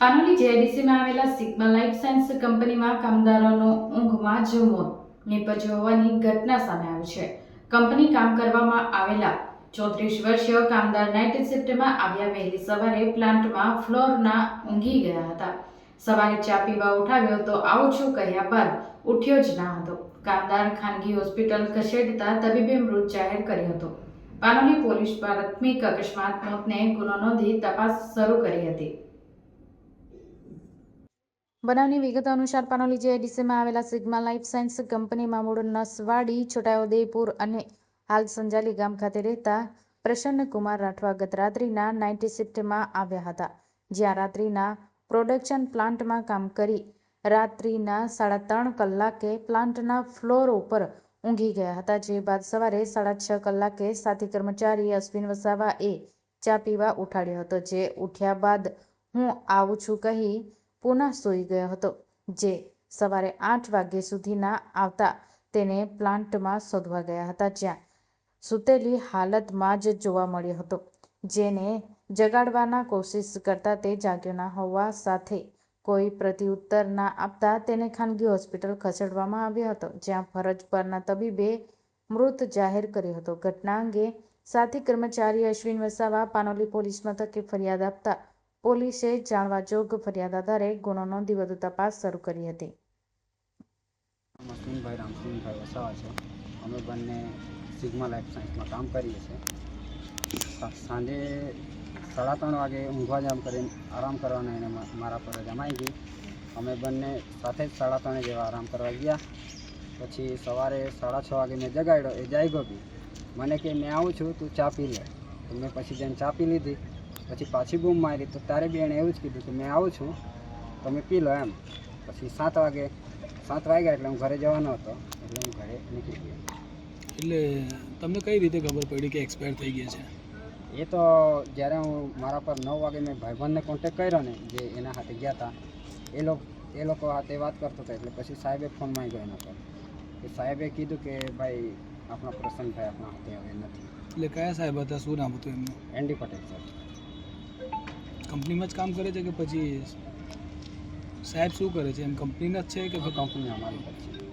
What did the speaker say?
પાનોલી જેડીસીમાં આવેલા sigma life science કંપનીમાં કામદારોનો ઊંઘમાં જ મોત નીપજ્યો હોવાની ઘટના સામે આવી છે. કંપની કામ કરવામાં આવેલા ચોત્રીસ વર્ષીય કામદાર નાઇટ શિફ્ટમાં આવ્યા વહેલી સવારે પ્લાન્ટમાં ફ્લોરના ઊંઘી ગયા હતા. સવારે ચા પીવા ઉઠાવ્યો તો આવું છું કહ્યા બાદ ઉઠ્યો જ ના હતો. કામદાર ખાનગી હોસ્પિટલ ખસેડતા તબીબે મૃત જાહેર કર્યો હતો. પાનોલી પોલીસ પ્રાથમિક અકસ્માત મોતને ગુનો નોંધી તપાસ શરૂ કરી હતી. બનાવની વિગતો અનુસાર પાનોલી જેઆઈડીસીમાં આવેલા સિગ્મા લાઈફ સાયન્સ કંપનીમાં મૂળ નસવાડી, છોટાઉદેપુર અને હાલ સંજાલી ગામ ખાતે રહેતા પ્રસન્ન કુમાર રાઠવા ગત રાત્રિના નાઇટ શિફ્ટમાં આવ્યા હતા. જ્યાં રાત્રિના પ્રોડક્શન પ્લાન્ટમાં કામ કરી રાત્રિના સાડા ત્રણ કલાકે પ્લાન્ટના ફ્લોર ઉપર ઊંઘી ગયા હતા. જે બાદ સવારે સાડા છ કલાકે સાથી કર્મચારી અશ્વિન વસાવા એ ચા પીવા ઉઠાડ્યો હતો. જે ઉઠ્યા બાદ હું આવું છું કહી પુનઃ સૂઈ ગયો હતો, જે સવારે આઠ વાગ્યે સુધીના આવતા તેને પ્લાન્ટમાં શોધવા ગયા હતા, જ્યાં સૂતેલી હાલતમાં જ જોવા મળ્યો હતો, જેને જગાડવાના કોશિશ કરતા તે જાગ્યો ના હોવા સાથે કોઈ પ્રત્યુત્તર ના આપતા તેને ખાનગી હોસ્પિટલ ખસેડવામાં આવ્યો હતો, જ્યાં ફરજ પરના તબીબે મૃત જાહેર કર્યો હતો. ઘટના અંગે સાથી કર્મચારી અશ્વિન વસાવા પાનોલી પોલીસ મથકે ફરિયાદ આપતા પોલીસે જાણવા જોગ ફરિયાદ આધારે ગુનો નોંધી વધુ તપાસ શરૂ કરી હતી. અશ્વિનભાઈ રામસિંહભાઈ વસાવા છે. અમે બંને સિગ્મા લાઈફ સાયન્સમાં કામ કરીએ છીએ. સાંજે સાડા ત્રણ વાગે ઊંઘવા જામ કરીને આરામ કરવાના એને મારા પર જમાઈ ગઈ. અમે બંને સાથે જ સાડા ત્રણે જેવા આરામ કરવા ગયા. પછી સવારે સાડા છ વાગે મેં જગાડ્યો. એ જાગ્યો બી. મને કે, મેં આવું છું, તું ચા પી લે. મેં પછી જઈને ચા પી લીધી. પછી પાછી બૂમ મારી તો ત્યારે બી એણે એવું જ કીધું કે મેં આવું છું તમે પી લો એમ. પછી સાત વાગે સાત વાગ્યા એટલે હું ઘરે જવાનો હતો એટલે હું ઘરે નીકળી ગયો. એટલે તમને કઈ રીતે ખબર પડી કે એક્સપાયર થઈ ગયા છે? એ તો જ્યારે હું મારા પર નવ વાગે મેં ભાઈબંધને કોન્ટેક કર્યો ને જે એના હાથે ગયા હતા એ લોકો એ લોકો હાથે વાત કરતો હતો એટલે પછી સાહેબે ફોન ગયો એના પર. કે સાહેબે કીધું કે ભાઈ આપણા પ્રસન્નભાઈ આપણા હાથે હવે નથી. એટલે કયા સાહેબ હતા? શું નામ હતું એમનું? એનડી પટેલ સર કંપનીમાં જ કામ કરે છે કે પછી સાહેબ શું કરે છે? એમ કંપનીના જ છે કે કંપની અમારી છે?